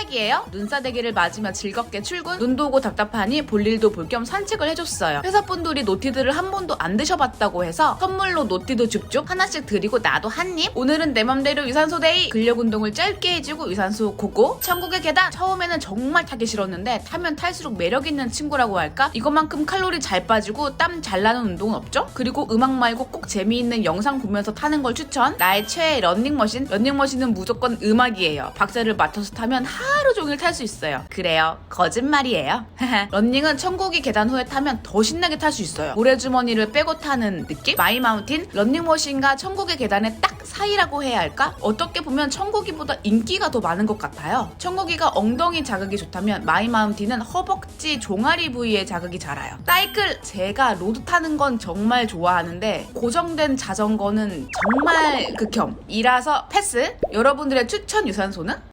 딱이에요. 눈싸대기를 맞으며 즐겁게 출근, 눈도 오고 답답하니 볼일도 볼 겸 산책을 해줬어요. 회사분들이 노티드를 한 번도 안 드셔봤다고 해서 선물로 노티드 줍줍 하나씩 드리고 나도 한 입. 오늘은 내 맘대로 유산소 데이. 근력 운동을 짧게 해주고 유산소 고고. 천국의 계단. 처음에는 정말 타기 싫었는데 타면 탈수록 매력 있는 친구라고 할까? 이것만큼 칼로리 잘 빠지고 땀 잘 나는 운동은 없죠? 그리고 음악 말고 꼭 재미있는 영상 보면서 타는 걸 추천. 나의 최애 런닝머신. 런닝머신은 무조건 음악이에요. 박자를 맞춰서 타면 하루 종일 탈 수 있어요. 그래요. 거짓말이에요. 런닝은 천국이 계단 후에 타면 더 신나게 탈 수 있어요. 모래주머니를 빼고 타는 느낌? 마이마운틴 런닝머신과 천국의 계단의 딱 사이라고 해야 할까? 어떻게 보면 천국이보다 인기가 더 많은 것 같아요. 천국이가 엉덩이 자극이 좋다면 마이마운틴은 허벅지 종아리 부위에 자극이 잘아요. 사이클 제가 로드 타는 건 정말 좋아하는데 고정된 자전거는 정말 극혐. 이라서 패스. 여러분들의 추천 유산소는?